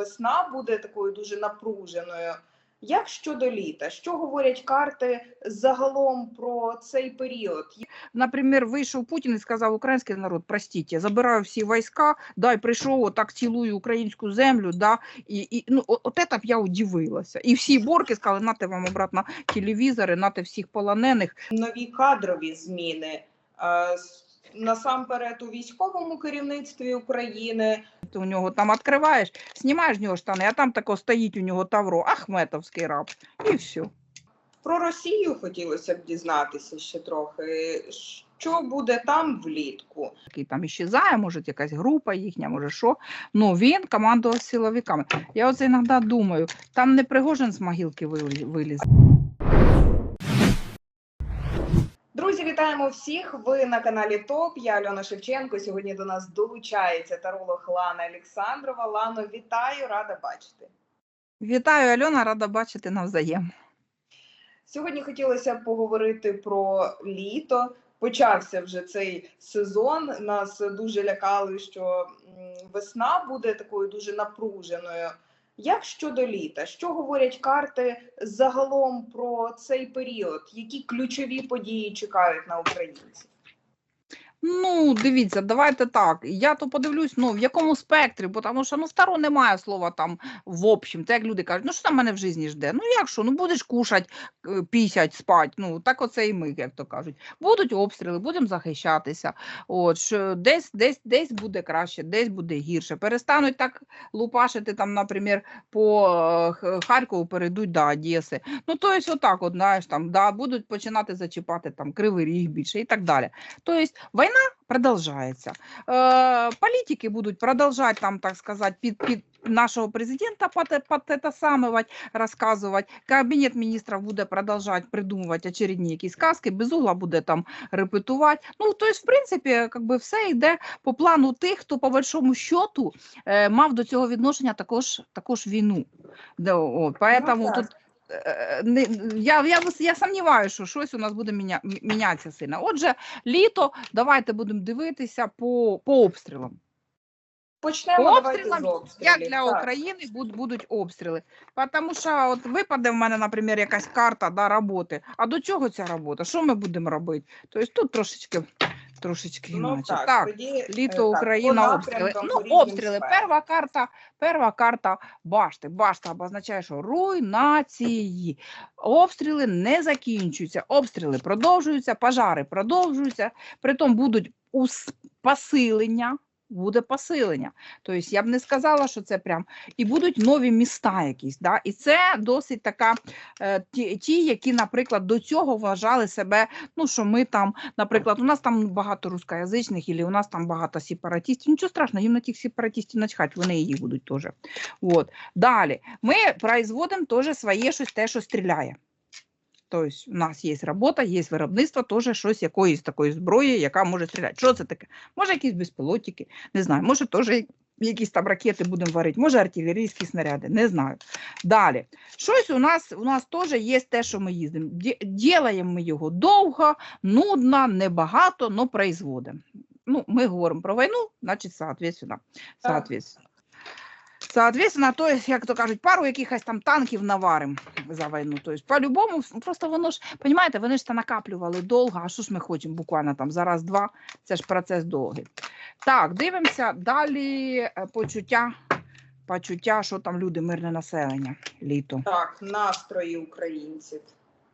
весна буде такою дуже напруженою. Як щодо літа? Що говорять карти загалом про цей період? Наприклад, вийшов Путін і сказав український народ, простіть, забираю всі війська, дай прийшов, отак цілую українську землю, да, і, і ну, от це б я удивилася. І всі борки сказали, нате вам обратно телевізори, нате всіх полонених. Нові кадрові зміни насамперед у військовому керівництві України. Ти у нього там відкриваєш, знімаєш з нього штани, а там тако стоїть у нього Тавро, Ахметовський раб, і все. Про Росію хотілося б дізнатися ще трохи. Що буде там влітку? Який там іщезає, може якась група їхня, може що. Ну він командував силовиками. Я оце іноді думаю, там не Пригожин з могилки виліз. Друзі, вітаємо всіх! Ви на каналі ТОП. Я Альона Шевченко. Сьогодні до нас долучається таролог Лана Олександрова. Лано, вітаю, рада бачити. Вітаю, Альона, рада бачити навзаєм. Сьогодні хотілося поговорити про літо. Почався вже цей сезон. Нас дуже лякали, що весна буде такою дуже напруженою. Як щодо літа? Що говорять карти загалом про цей період? Які ключові події чекають на українців? Ну, дивіться, давайте так. Я то подивлюсь, ну в якому спектрі, бо тому що ну второ немає слова там в общем. Це як люди кажуть, ну що там мене в житті жде? Ну як що? Ну будеш кушать, е, пісять, спать. Ну так оце і ми, як то кажуть. Будуть обстріли, будемо захищатися. От що десь, десь, десь буде краще, десь буде гірше. Перестануть так лупашити там, наприклад, по е, Харкову перейдуть до Одеси. Ну то есть отак, от знаєш, там да, будуть починати зачіпати там кривий ріг більше і так далі. То есть війна продовжується. Е, політики будуть продовжувати там, так сказати, під, під нашого президента пот- пот- это самовать, розказувати. Кабінет міністрів буде продовжувати придумувати очередні якісь сказки, безугла буде там репетувати. Ну, тобто, в принципі, как би все йде по плану тих, хто по большому счету е, мав до цього відношення також, також війну. Да, от, поэтому так. тут я, я, я сумніваюся, що щось у нас буде міня, мінятися сильно. Отже, літо, давайте будемо дивитися по, по обстрілам. Почнемо По обстрілам. Як для Так. України будуть, будуть обстріли. Тому що от випаде в мене, наприклад, якась карта да, роботи. А до чого ця робота? Що ми будемо робити? Тобто тут трошечки, трошечки Ну так, так. тоді е, Літо так, Україна, обстріли. Ну, обстріли. сферам. Перва карта, перва карта башти. Башта обозначає, що руйнації. Обстріли не закінчуються. Обстріли продовжуються, пожари продовжуються. Притом будуть посилення. Буде посилення. Тобто я б не сказала, що це прям. І будуть нові міста якісь. Да? І це досить така, е, ті, які, наприклад, до цього вважали себе, ну що ми там, наприклад, у нас там багато рускоязичних, і у нас там багато сепаратистів. Нічого страшного, їм на тих сепаратистів начхать, вони їх будуть теж. От. Далі, ми производимо теж своє щось те, що стріляє. Тобто у нас є робота, є виробництво, теж щось якоїсь такої зброї, яка може стріляти. Що це таке? Може, якісь безпілотники, не знаю, може теж якісь там ракети будемо варити, може артилерійські снаряди, не знаю. Далі. Щось у нас у нас теж є те, що ми їздимо. Ділаємо ми його довго, нудно, небагато, але производимо. Ну, ми говоримо про війну, значить, соответственно, соответственно. Соответственно, то есть, як то кажуть, пару якихось там танків наварим за війну. Тобто, по-любому, просто воно ж, розумієте, вони ж це накаплювали довго, а що ж ми хочемо буквально там за раз-два, це ж процес довгий. Так, дивимося далі е, почуття, почуття, що там люди, мирне населення, літо. Так, настрої українців.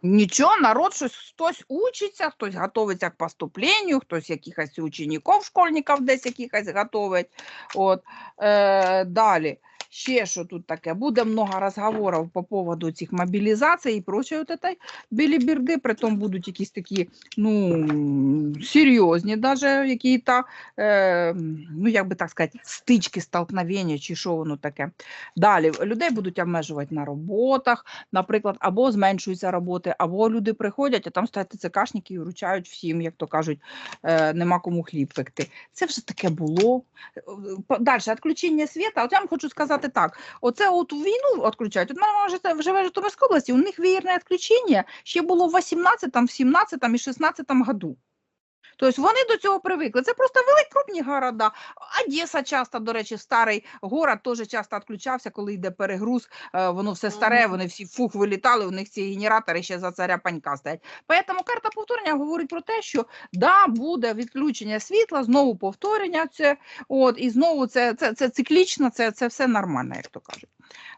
Нічого, народ щось хтось учиться, хтось готується к поступленню, хтось якихось учнів, школьників десь якихось готовить. От, е, далі. Ще що тут таке? Буде много розговорів по поводу цих мобілізацій і прочої от этой білібірди, притом будуть якісь такі, ну, серйозні даже які-то, е, ну, як би так сказати, стички, столкновення, чи що воно таке. Далі, людей будуть обмежувати на роботах, наприклад, або зменшуються роботи, або люди приходять, а там стоять ТЦКшники і вручають всім, як то кажуть, е, нема кому хліб пекти. Це вже таке було. Далі, відключення світа. От я вам хочу сказати так: оце от війну відключають. От мене вже живе- в Житомирській області, у них вієрне відключення ще було в 18, в 17 і 16 году. Тобто вони до цього привикли. Це просто великі крупні города. Одеса часто, до речі, старий город теж часто відключався, коли йде перегруз. е, Воно все старе, вони всі фух вилітали, у них ці генератори ще за царя панька стоять. Тому карта повторення говорить про те, що да, буде відключення світла, знову повторення. Це, от, і знову це, це, це циклічно, це, це все нормально, як то кажуть.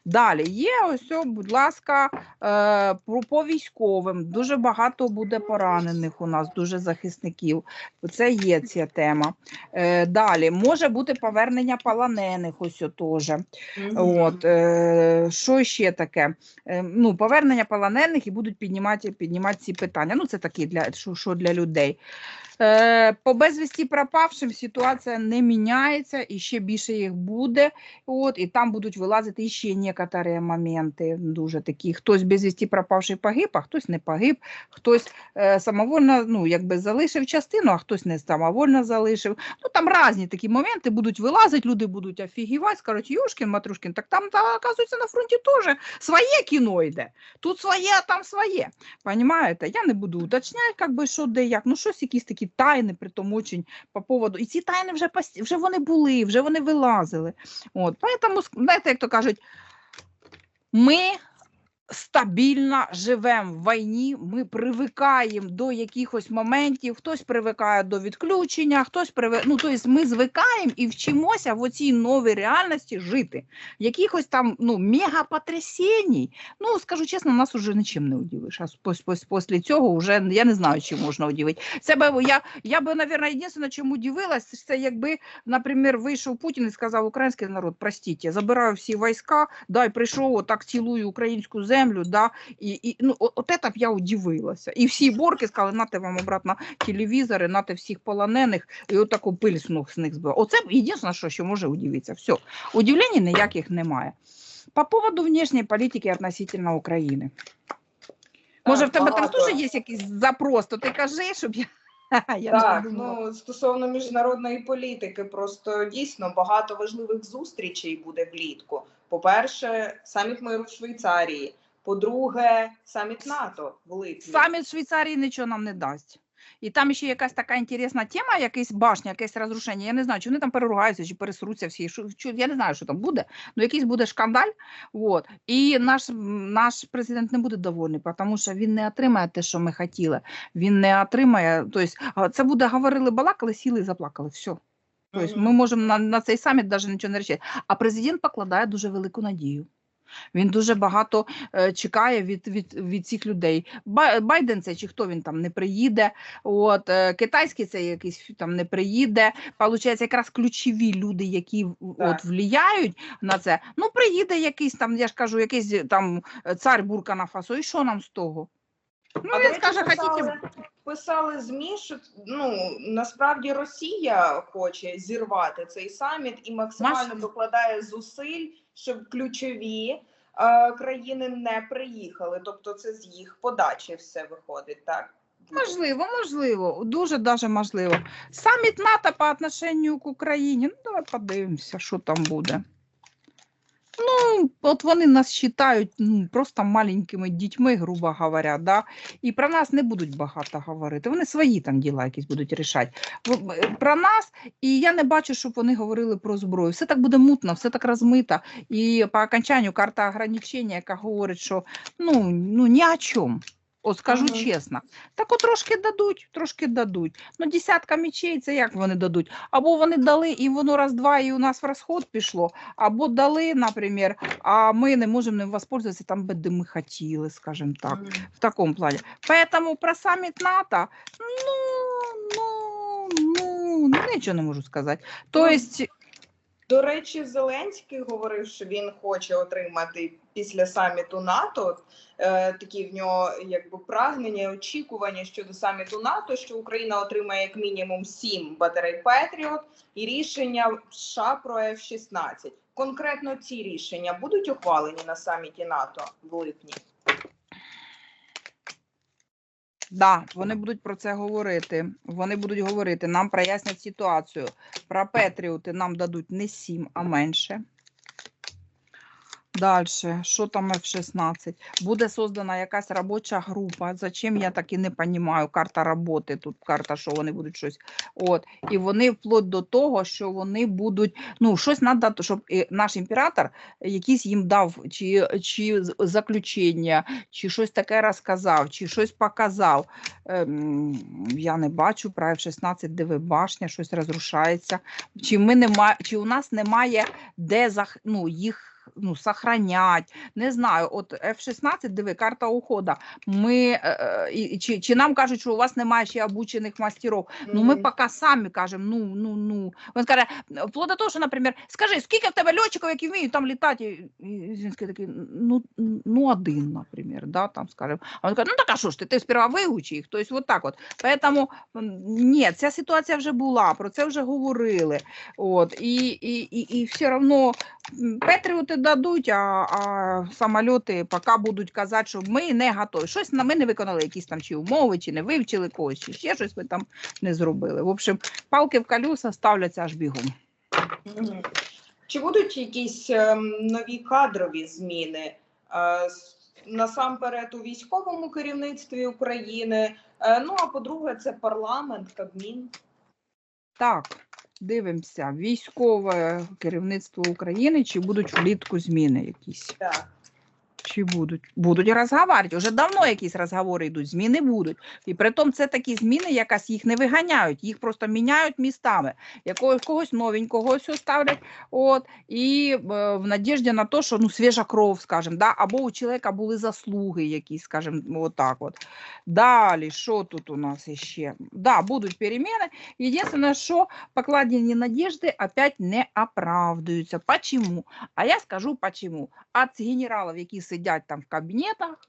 Далі є ось, будь ласка, е, по військовим. Дуже багато буде поранених у нас, дуже захисників. Це є ця тема. Е, далі може бути повернення полонених, ось теж. От, е, що ще таке? Ну, повернення полонених і будуть піднімати, піднімати ці питання. Ну, це такі для, що, що для людей. Е, по безвісті пропавшим ситуація не міняється, і ще більше їх буде. От, і там будуть вилазити ще некоторі моменти. Дуже такі. Хтось безвісті пропавший погиб, а хтось не погиб, хтось е, самовольно ну, якби залишив частину, а хтось не самовольно залишив. Ну там різні такі моменти будуть вилазити, люди будуть офігівати, скажуть, Йошкін, Матрушкін, так там, та, оказується, на фронті теж своє кіно йде. Тут своє, а там своє. Понимаєте? Я не буду уточняти, як би, що де як. Ну, щось якісь такі тайни, при тому очень по поводу. І ці тайни вже, вже вони були, вже вони вилазили. От, поэтому, знаєте, як то кажуть, ми стабільно живемо в війні, ми привикаємо до якихось моментів, хтось привикає до відключення, хтось привик... ну, тобто ми звикаємо і вчимося в оцій новій реальності жити. Якихось там ну, мегапотрясінь, ну, скажу чесно, нас уже нічим не удивиш. А після цього вже я не знаю, чим можна удивити. Це би, я, я би, мабуть, єдине, чому удивилась, це якби, наприклад, вийшов Путін і сказав, український народ, простіть, я забираю всі війська, дай прийшов, отак цілую українську землю, да, і, і ну, от це б я удивилася. І всі борки сказали, нате вам обратно телевізори, нате всіх полонених, і отаку пиль з них, з збив. Оце б єдине, що, що може удивитися. Все. Удивлень ніяких немає. По поводу внешней політики относительно України. Може, в тебе там теж є якийсь запрос, то ти кажи, щоб я. я Так, ну стосовно міжнародної політики, просто дійсно багато важливих зустрічей буде влітку. По-перше, саміт миру в Швейцарії. По-друге, саміт НАТО в липні. Саміт Швейцарії нічого нам не дасть. І там ще якась така інтересна тема, якась башня, якесь розрушення. Я не знаю, чи вони там переругаються, чи пересруться всі. Що, я не знаю, що там буде, але якийсь буде шкандаль. От. І наш, наш президент не буде довольний, тому що він не отримає те, що ми хотіли. Він не отримає. Тобто, це буде говорили, балакали, сіли і заплакали. Все. Тобто ми можемо на, на цей саміт навіть нічого не рішити. А президент покладає дуже велику надію. Він дуже багато е, чекає від, від, від цих людей. Ба- Байден це чи хто він там не приїде. От е, китайський це якийсь там не приїде. Получається, якраз ключові люди, які от влияють на це. Ну приїде якийсь там, я ж кажу, якийсь там е, цар Буркана Фасо. І що нам з того? Ну А, він скаже, писали, писали ЗМІ, що ну насправді Росія хоче зірвати цей саміт і максимально Маш- докладає зусиль, щоб ключові е, країни не приїхали. Тобто, це з їх подачі все виходить, так? Можливо, можливо, дуже даже можливо. Саміт НАТО по отношенню к Україні. Ну, давай подивимося, що там буде. Ну, от вони нас вважають ну, просто маленькими дітьми, грубо говоря, да? і про нас не будуть багато говорити. Вони свої там діла якісь будуть рішати. Е, Про нас, і я не бачу, щоб вони говорили про зброю. Все так буде мутно, все так розмито. І по окончанню карта ограничення, яка говорить, що ну, ну ні о чому. От скажу Мгм. чесно. Так от трошки дадуть, трошки дадуть. Ну, десятка мічей, це як вони дадуть? Або вони дали, і воно раз-два, і у нас в розход пішло, або дали, наприклад, а ми не можемо ним воспользуватися там, де ми хотіли, скажімо так, Мгм. в такому плані. Поэтому про саміт НАТО, ну, ну, ну, нічого не можу сказати. Тобто, До речі, Зеленський говорив, що він хоче отримати після саміту НАТО е, такі в нього якби прагнення, і очікування щодо саміту НАТО, що Україна отримає як мінімум сім батарей Петріот і рішення США про F-16. Конкретно ці рішення будуть ухвалені на саміті НАТО в липні. Да, вони будуть про це говорити. Вони будуть говорити, нам прояснять ситуацію. Про Петріоти нам дадуть не сім, а менше. Далі, що там F-16? Буде создана якась робоча група. Зачем я так і не розумію. Карта роботи, тут карта, що вони будуть щось. От. І вони вплоть до того, що вони будуть, ну, щось треба, щоб наш імператор якийсь їм дав, чи, чи заключення, чи щось таке розказав, чи щось показав. Ем, я не бачу про F-16, диви башня, щось розрушається. Чи, ми нема, чи у нас немає де зах, ну, їх ну, сохранять. Не знаю, от F-16, диви, карта ухода. Ми, е, е, чи, чи нам кажуть, що у вас немає ще обучених мастерів. Ну, ми поки самі кажемо, ну, ну, ну. Він каже, вплоть до того, що, наприклад, скажи, скільки в тебе льотчиків, які вміють там літати? І Зінський такий, ну, ну, один, наприклад, да, там, скажем. А він каже, ну, так а що ж ти, ти сперва вивчи їх, тобто от так от. Поэтому, ні, ця ситуація вже була, про це вже говорили. От, і, і, і, і все одно Петріоти дадуть, а, а самольоти поки будуть казати, що ми не готові. Щось на ми не виконали якісь там чи умови, чи не вивчили когось, чи ще щось ми там не зробили. В общем, палки в колеса ставляться аж бігом. Чи будуть якісь ем, нові кадрові зміни? Е, Насамперед у військовому керівництві України. Е, Ну а по-друге, це парламент, Кабмін. Так, дивимося. Військове керівництво України, чи будуть влітку зміни якісь? Так. Чи будуть? Будуть розговорювати. Уже давно якісь розговори йдуть, зміни будуть. І при тому це такі зміни, якась їх не виганяють, їх просто міняють містами. Якогось когось новенького ставлять. От, і е, в надіжді на те, що ну, свіжа кров, скажімо, да? або у чоловіка були заслуги якісь, скажімо, отак от. Далі, що тут у нас іще? Да, будуть переміни. Єдине, що покладені надіжди опять не оправдуються. Почему? А я скажу почему. От генералів, які сидять там в кабінетах,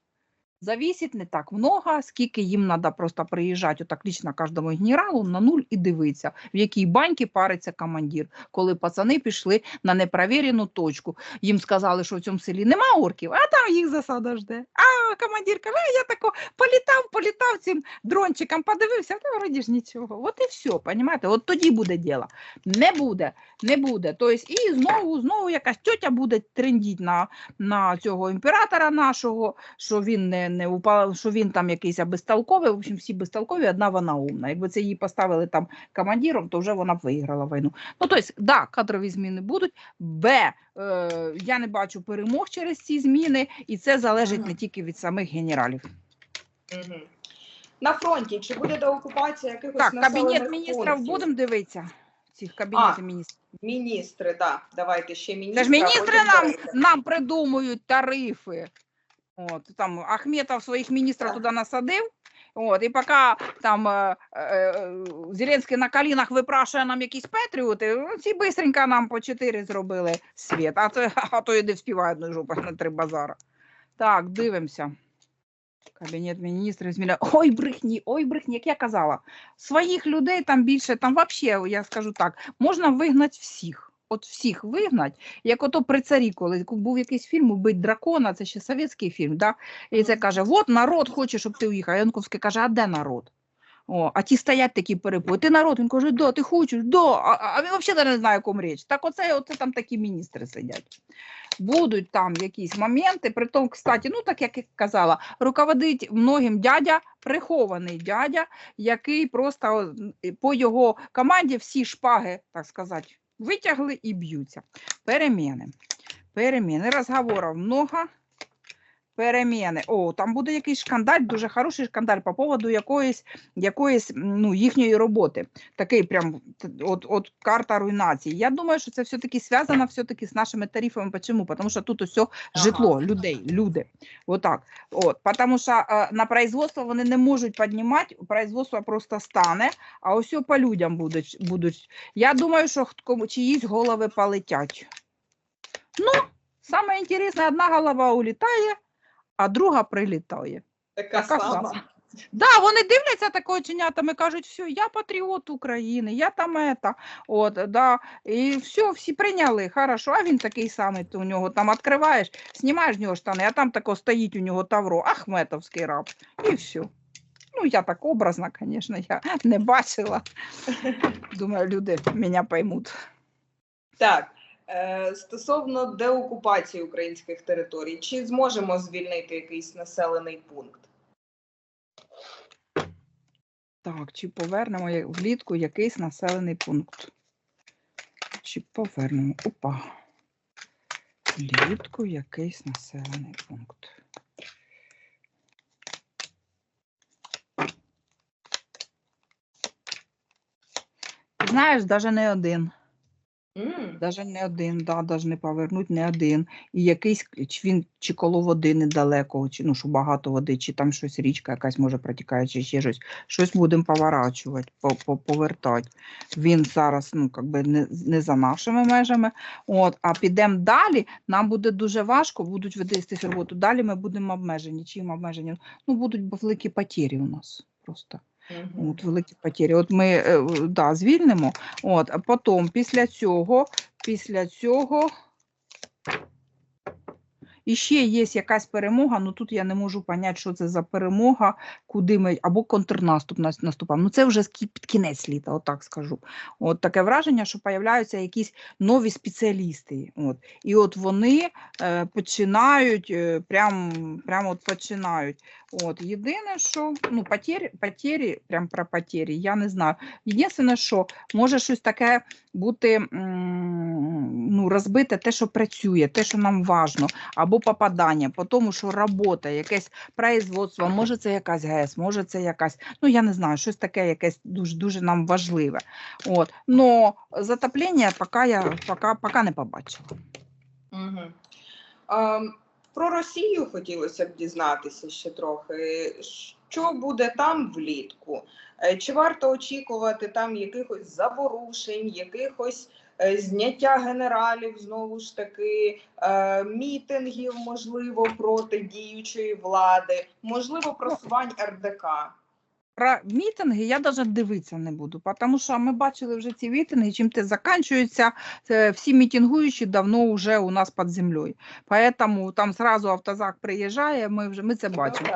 зависить не так много, скільки їм треба просто приїжджати отак лично кожному генералу на нуль і дивитися, в якій баньці париться командир, коли пацани пішли на непровірену точку. Їм сказали, що в цьому селі нема орків, а там їх засада жде. А командир каже, «А я тако політав, політав цим дрончиком, подивився, та вроді ж нічого. От і все, понімаєте? От тоді буде діло. Не буде, не буде. Тобто, і знову, знову якась тьотя буде трендіть на, на цього імператора нашого, що він не, не упав, що він там якийсь безтолковий. В общем, всі безтолкові, одна вона умна. Якби це її поставили там командиром, то вже вона б виграла війну. Ну, тобто, да, кадрові зміни будуть. Б. Е, я не бачу перемог через ці зміни, і це залежить не тільки від самих генералів. На фронті чи буде деокупація якихось Так, кабінет міністрів будемо дивитися. Цих кабінетів міністрів. Міністри, так. Давайте ще міністри. Це ж міністри нам, нам придумують тарифи. От, там Ахметов своїх міністрів туди насадив. От, і поки там е, е, Зеленський на колінах випрашує нам якісь патріоти, ну, ці бистренько нам по чотири зробили світ, а то, а то і не вспіває одної жопи на три базара. Так, дивимося. Кабінет міністрів зміна. Ой, брехні, ой, брехні, як я казала. Своїх людей там більше, там взагалі, я скажу так, можна вигнати всіх. От всіх вигнать, як ото при царі, коли був якийсь фільм «Убить дракона, це ще совєтський фільм, да? і це каже: от народ хоче, щоб ти уїхав. Янковський каже, а де народ? О, а ті стоять такі перепої. Ти народ, він каже, да, ти хочеш, да. А, а він взагалі не знає, о кому річ. Так оце, оце там такі міністри сидять. Будуть там якісь моменти, при тому, кстати, ну так як я казала, руководить многим дядя, прихований дядя, який просто по його команді всі шпаги, так сказати, витягли і б'ються. Переміни. Переміни. Розговорів много. Переміни. О, там буде якийсь шкандаль, дуже хороший шкандаль по поводу якоїсь, якоїсь ну, їхньої роботи. Такий прям от, от карта руйнації. Я думаю, що це все-таки зв'язано все-таки з нашими тарифами. Почему? Тому що тут усе житло, людей, люди. Отак. От, тому що е, на производство вони не можуть піднімати, производство просто стане, а ось по людям будуть. будуть. Я думаю, що кому- чиїсь голови полетять. Ну, саме інтересне, одна голова улітає, а друга прилітає. Така, така сама. сама. Да, вони дивляться так оченятами, кажуть, все, я патріот України, я там ета. От, да, і все, всі прийняли, хорошо, а він такий самий, ти у нього там відкриваєш, знімаєш з нього штани, а там тако стоїть у нього тавро, ахметовський раб, і все. Ну, я так образно, звісно, я не бачила. Думаю, люди мене поймуть. Так. Е, Стосовно деокупації українських територій, чи зможемо звільнити якийсь населений пункт? Так, чи повернемо влітку якийсь населений пункт? Чи повернемо? Опа. Влітку якийсь населений пункт. Знаєш, навіть не один. Даже не один, да, даже не повернуть, не один. І якийсь чи він чи коло води недалеко, чи ну що багато води, чи там щось річка якась може протікає, чи ще щось. Щось будемо поворачувати, по, по, повертати. Він зараз ну, как би не, не за нашими межами. От, а підемо далі, нам буде дуже важко, будуть вестись роботу. Далі ми будемо обмежені. Чим обмежені? Ну, будуть великі потері у нас просто. Мгм. От великі потері. От ми е, да, звільнимо, от, а потім після цього, після цього. І ще є якась перемога, ну тут я не можу поняти, що це за перемога, куди ми, або контрнаступ нас- наступав. Ну це вже під кінець літа, отак скажу. От таке враження, що появляються якісь нові спеціалісти. От. І от вони е, починають, е, прям, прям от починають. От. Єдине, що ну, потері, потері, прям про потері, я не знаю. Єдине, що може щось таке бути ну, розбите, те, що працює, те, що нам важно, або попадання, по тому, що робота, якесь производство, може це якась ГЕС, може це якась, ну я не знаю, щось таке, якесь дуже дуже нам важливе. От. Но затоплення поки я поки, поки не побачила. Мгм. Ем, Про Росію хотілося б дізнатися ще трохи. Що буде там влітку? Е, Чи варто очікувати там якихось заворушень, якихось е, зняття генералів знову ж таки, е, мітингів, можливо, проти діючої влади, можливо, просувань РДК? Про мітинги я навіть дивитися не буду, тому що ми бачили вже ці мітинги, чим те закінчується. Всі мітингуючі давно вже у нас під землею. Поэтому там зразу автозак приїжджає, ми вже ми це бачимо.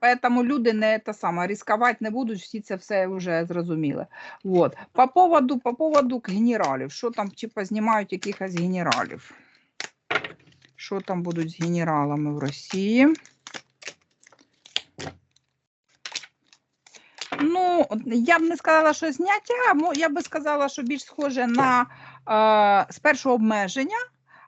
Так. Люди не те саме ризикувати не будуть, всі це все вже зрозуміли. Вот. По поводу, по поводу генералів, що там чи познімають якихось генералів? Що там будуть з генералами в Росії? Ну, я б не сказала, що зняття, я би сказала, що більш схоже на е, спершу обмеження,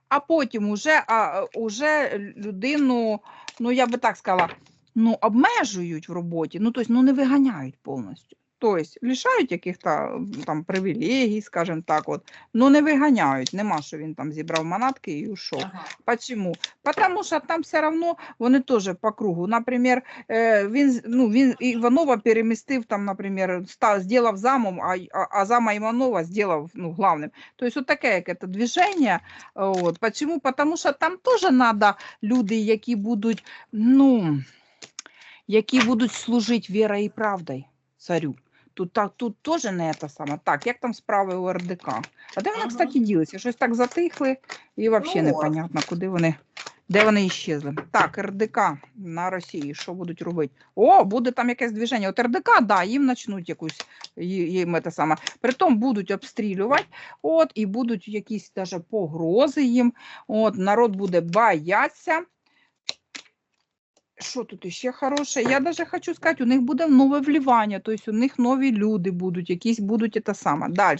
а потім уже, а, уже людину, ну я би так сказала, ну, обмежують в роботі, ну, тобто, ну, не виганяють повністю. Тобто, лишають яких-то там привілегій, скажімо так, от, ну не виганяють, нема, що він там зібрав манатки і ушов. Ага. Почему? Потому що там все равно вони теж по кругу. Наприклад, е, він, ну, він Іванова перемістив, там, наприклад, став, зробив замом, а, а, а зама Іванова зробив ну, главним. Тобто, от таке як це движення. От. Почему? Потому що там теж треба люди, які будуть, ну, які будуть служити вірою і правдою царю. Тут, так, тут теж не те саме. Так, як там справи у РДК? А де вони, Ага. кстати, ділися? Щось так затихли і взагалі Ну, непонятно, куди вони, де вони іщезли. Так, РДК на Росії, що будуть робити? О, буде там якесь движення. От РДК, да, їм почнуть якусь, їм це саме. Притом будуть обстрілювати, от, і будуть якісь даже погрози їм. От, народ буде боятися. Що тут іще хороше? Я даже хочу сказати, у них буде нове вливання, тобто у них нові люди будуть, якісь будуть те саме. Далі.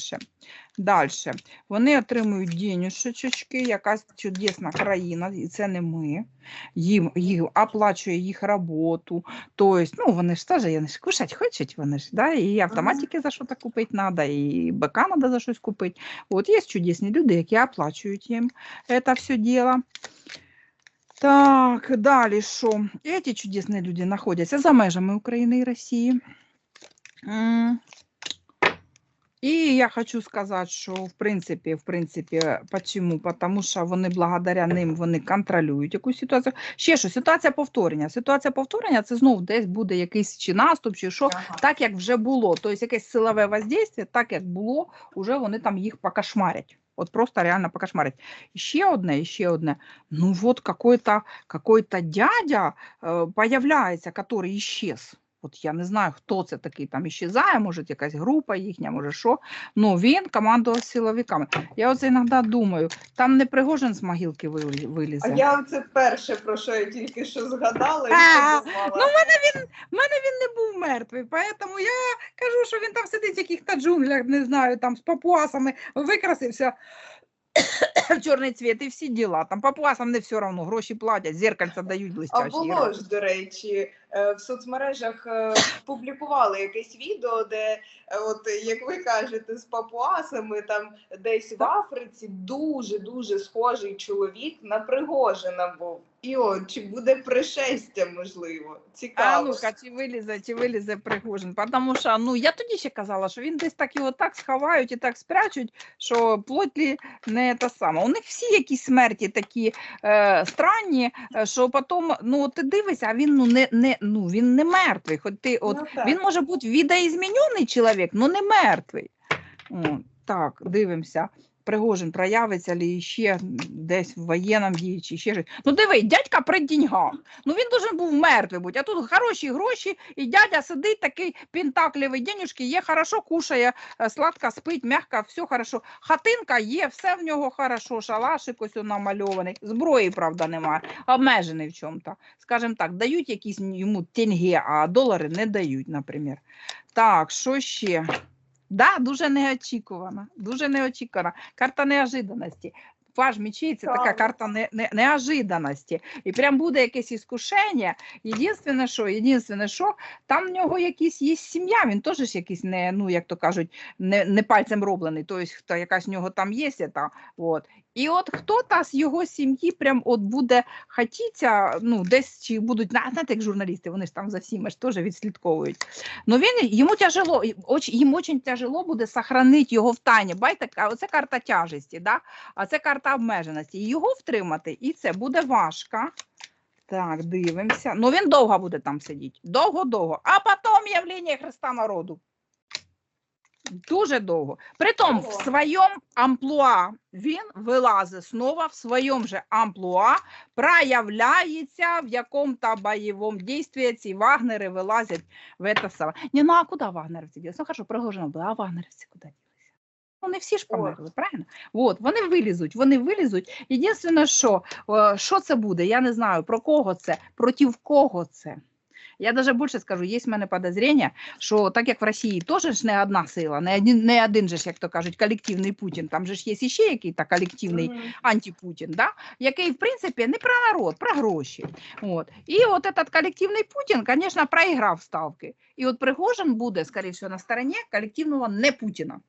Далі. Вони отримують денюшечки, якась чудесна країна, і це не ми. Їм, їм оплачує їх роботу. Тобто, ну, вони ж теж вони ж кушать хочуть, вони ж, да? і автоматики за що-то купити треба, і БК треба за щось купити. От є чудесні люди, які оплачують їм це все діло. Так, далі що? Эти чудесні люди знаходяться за межами України і Росії. І я хочу сказати, що в принципі, в принципі, почему? Потому що вони благодаря ним вони контролюють якусь ситуацію. Ще що, ситуація повторення. Ситуація повторення це знов десь буде якийсь чи наступ, чи що, Ага. так як вже було. Тобто якесь силове воздействие, так як було, вже вони там їх покошмарять. От просто реально покошмарить. Ще одне, ще одне. Ну вот какой-то какой дядя э, появляется, который исчез. От я не знаю, хто це такий, там іщезає, може якась група їхня, може що. Ну він командував силовиками. Я оце іноді думаю, там не Пригожин з могилки вилі- А вилізе. я це перше, про що я тільки що згадала і А, ну, в мене він, в мене він не був мертвий, тому я кажу, що він там сидить в яких-то джунглях, не знаю, там з папуасами викрасився в чорний цвіт і всі діла. Там папуасам не все одно, гроші платять, зеркальця дають А було ж, до речі, в соцмережах е, публікували якесь відео, де, е, от як ви кажете, з папуасами там десь в Африці дуже дуже схожий чоловік на Пригожина був. І от чи буде пришестя, можливо? А Цікаво. ну-ка, чи вилізе, чи вилізе Пригожин. Тому що ну, я тоді ще казала, що він десь так його так сховають і так спрячуть, що плотлі не те саме. У них всі якісь смерті такі е, странні, е, що потім ну, ти дивишся, а він ну, не, не, ну, він не мертвий. Хоч ти, от, Ну, він може бути відоізмінений чоловік, але не мертвий. О, так, дивимося. Пригожин проявиться ли ще десь в воєнному дії, чи ще щось. Ну диви, дядька при деньгах. Ну він должен був мертвий бути, а тут хороші гроші, і дядя сидить такий пентаклівий, денюжки є, хорошо кушає, е, сладко спить, м'яко, все хорошо. Хатинка є, все в нього хорошо, шалашик ось намальований. Зброї, правда, немає, обмежений в чому-то. Скажімо так, дають якісь йому тенге, а долари не дають, наприклад. Так, що ще? Да, дуже неочікувана, дуже неочікувана. Карта неожиданості. Паж мечей це така карта не, не, неожиданості. І прям буде якесь іскушення. Єдине, що, єдине, що там в нього якісь є сім'я, він теж ж якийсь не, ну як то кажуть, не, не пальцем роблений. Тобто, хто якась в нього там є, та, от. І от хто-то з його сім'ї прям от буде хотіться, ну десь чи будуть, зна- знаєте, як журналісти, вони ж там за всіми ж теж відслідковують. Ну він йому тяжело, їм дуже тяжело буде сохранити його в тайні. Бачите, оце карта тяжесті, да? а це карта обмеженості. Його втримати, і це буде важко. Так, дивимося. Ну він довго буде там сидіти. Довго-довго. А потім явлення Христа народу. Дуже довго. Притом в своєму амплуа він вилазить знову в своєму же амплуа, проявляється в якому-то бойовому дійстві. Ці вагнери вилазять в це саме. Ні, ну а куди вагнерівці ділися? Ну хорошо, Пригожина були, а вагнерівці куди ділися? Ну, не всі ж померли, правильно? От, вони вилізуть, вони вилізуть. Єдине, що, е, що це буде, я не знаю, про кого це, проти кого це. Я даже більше скажу, є в мене подозрення, що так як в Росії теж ж не одна сила, не один, не один же ж, як то кажуть, колективний Путін, там же ж є ще який то колективний Мгм. антипутін, да? який, в принципі, не про народ, про гроші. От. І от этот колективний Путін, звісно, проіграв ставки. І от Пригожин буде, скоріше на стороні колективного не Путіна.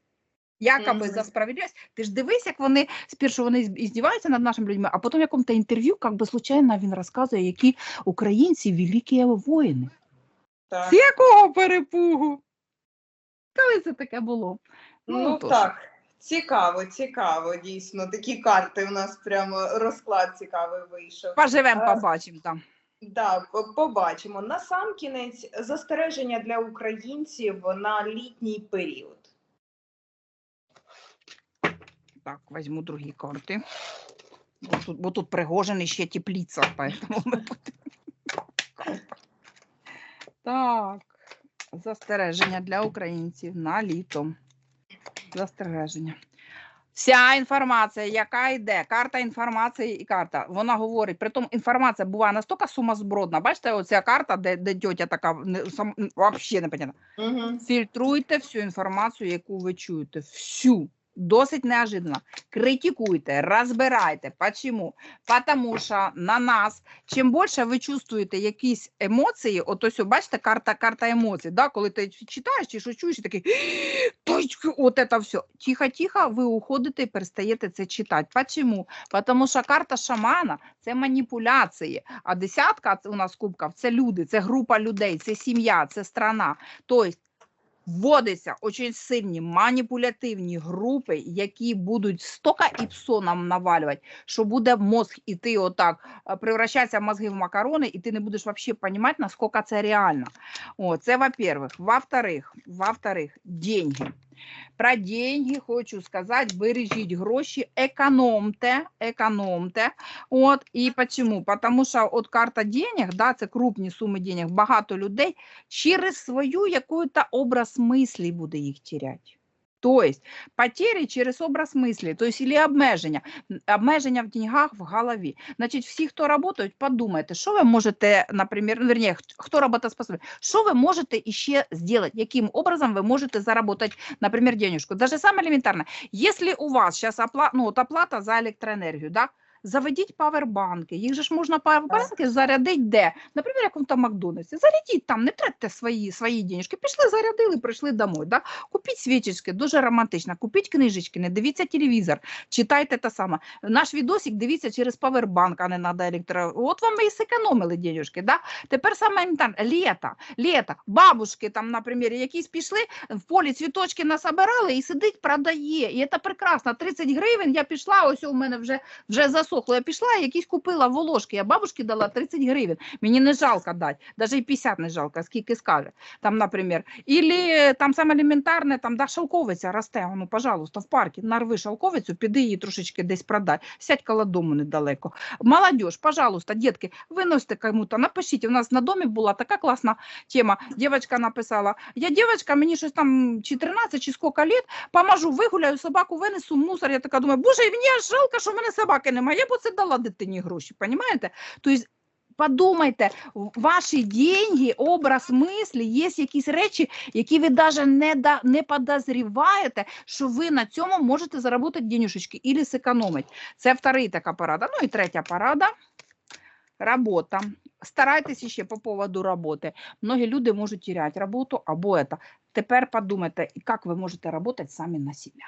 Якоби за справедливість. Ти ж дивись, як вони спершу вони здіваються над нашими людьми, а потім в якому-то інтерв'ю, як би случайно він розказує, які українці великі воїни. Так. З якого перепугу? Коли це таке було? Ну, тож. так. Цікаво, цікаво, дійсно. Такі карти у нас прямо розклад цікавий вийшов. Поживемо, побачимо там. Да, побачимо. На сам кінець застереження для українців на літній період. Так, візьму другі карти. Бо тут, бо тут Пригожин і ще тепліця, поэтому ми будемо. Так, застереження для українців на літо. Застереження. Вся інформація, яка йде, карта інформації і карта, вона говорить, притом інформація буває настільки сумасбродна. Бачите, оця карта, де, де тьотя така, не, сам, взагалі не понятно. Угу. Фільтруйте всю інформацію, яку ви чуєте. Всю. Досить неожиданно. Критикуйте, розбирайте. Почему? Потому що на нас, чим більше ви чувствуєте якісь емоції, от ось, бачите, карта, карта емоцій, да? коли ти читаєш чи що чуєш, такий, от це все. Тихо-тихо, ви уходите і перестаєте це читати. Почему? Потому що карта шамана це маніпуляції, а десятка у нас кубків це люди, це група людей, це сім'я, це страна. Тобто вводиться очень сильні маніпулятивні групи, які будуть стока іпсо нам навалювати, що буде мозг іти отак, е, превращатися мозги в макарони, і ти не будеш взагалі розуміти, наскільки це реально. О, це во-первых. Во-вторых, во-вторых, деньги. Про деньги хочу сказати, бережіть гроші, економте, економте. От, і почему? Потому що от карта денег, да, це крупні суми денег, багато людей через свою якую-то образ мислі буде їх терять. Тобто потери через образ мислі, тобто или обмеження. Обмеження в деньгах в голові. Значить, всі, хто працюють, подумайте, що ви можете, наприклад, ну, верні, хто роботоспособний, що ви можете іще зробити, яким образом ви можете заработать, наприклад, денежку. Даже саме елементарне, якщо у вас зараз оплата, ну, оплата за електроенергію, да, заведіть павербанки. Їх же ж можна павербанки зарядити де? Наприклад, як в там Макдональдсі. Зарядіть там, не тратьте свої, свої денежки. Пішли, зарядили, прийшли домой. Да? Купіть свічечки, дуже романтично. Купіть книжечки, не дивіться телевізор, читайте те саме. Наш відосик дивіться через павербанк, а не треба електро. От вам і зекономили денежки. Да? Тепер саме літо, літо, бабушки там, наприклад, якісь пішли, в полі цвіточки насобирали і сидить, продає. І це прекрасно. 30 гривень я пішла, ось у мене вже вже засохло. Я пішла, якісь купила волошки. Я бабушці дала 30 гривень. Мені не жалко дати, навіть і 50 не жалко, скільки скаже. Там, наприклад. Ілі там саме елементарне, там да, шовковиця росте, ну, пожалуйста, в парку нарви шовковицю, піди її трошечки десь продай. Сядь коло дому недалеко. Молодіж, пожалуйста, дітки, виносите кому-то, напишіть. У нас на домі була така класна тема. Дівчинка написала: я дівчинка, мені щось там чи 13, чи скільки лет, поможу, вигуляю собаку, винесу мусор. Я така думаю, боже, мені аж жалко, що в мене собаки немає. Я б оце дала дитині гроші, розумієте? Тобто, подумайте, ваші деньги, образ мислі, є якісь речі, які ви навіть не, да, не подозріваєте, що ви на цьому можете заробити денюшечки і зекономити. Це вторий така порада. Ну і третя порада. Робота. Старайтесь ще по поводу роботи. Многі люди можуть теряти роботу або это. Тепер подумайте, як ви можете працювати самі на себе.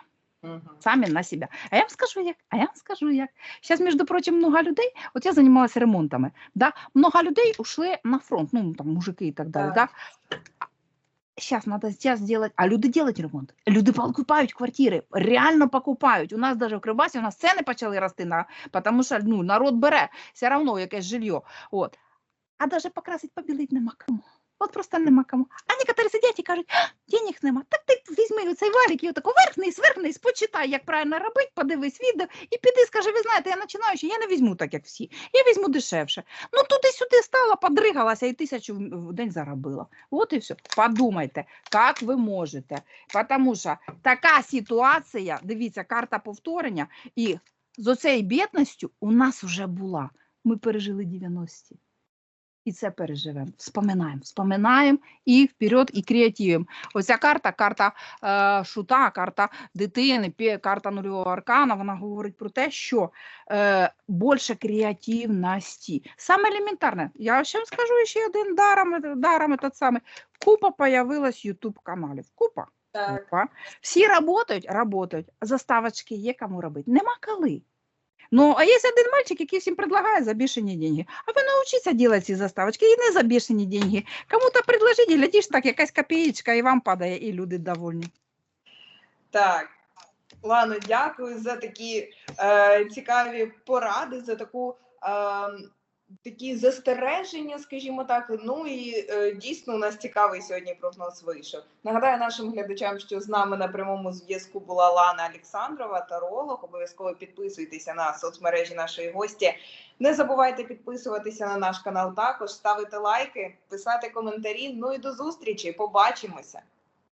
Сами на себя. А я вам скажу як, а я вам скажу як. Сейчас, между прочим, много людей, от я занималась ремонтами, да, много людей ушли на фронт, ну, там, мужики и так далі, да. Сейчас надо сейчас сделать, а люди делать ремонт. Люди покупають квартири, реально покупають. У нас даже в Кривбасі у нас ціни почали рости, на, тому що ну, народ бере все равно якесь жилье. От. А даже покрасить, побілить нема кому. От просто нема кому. А некоторі сидять і кажуть, «А, денег нема. Так ти візьми цей валік і отако вверх вниз, вверх вниз, почитай, як правильно робити, подивись відео і піди, скажи, ви знаєте, я починаючи, я не візьму так, як всі. Я візьму дешевше. Ну туди-сюди стала, подригалася і тисячу в день заробила. От і все. Подумайте, як ви можете. Тому що така ситуація, дивіться, карта повторення, і з оцею бідністю у нас вже була. Ми пережили 90-ті. І це переживемо. Вспоминаємо, вспоминаємо і вперед, і креативимо. Оця карта, карта е, шута, карта дитини, карта нульового аркана, вона говорить про те, що е, більше креативності. Саме елементарне. Я ще вам скажу ще один даром, даром тот самий. Купа появилась YouTube каналів. Купа. Так. Купа. Всі працюють, працюють. Заставочки є кому робити. Нема коли. Ну, а є один мальчик, який всім предлагає за бешені деньги. А ви навчіться робити ці заставочки і не за бешені деньги. Кому-то предложіть, і так якась копієчка і вам падає, і люди довольні. Так. Лано, дякую за такі е, цікаві поради, за таку е, такі застереження, скажімо так. Ну і е, дійсно у нас цікавий сьогодні прогноз вийшов. Нагадаю нашим глядачам, що з нами на прямому зв'язку була Лана Олександрова, таролог. Обов'язково підписуйтеся на соцмережі нашої гості. Не забувайте підписуватися на наш канал також, ставити лайки, писати коментарі. Ну і до зустрічі. Побачимося.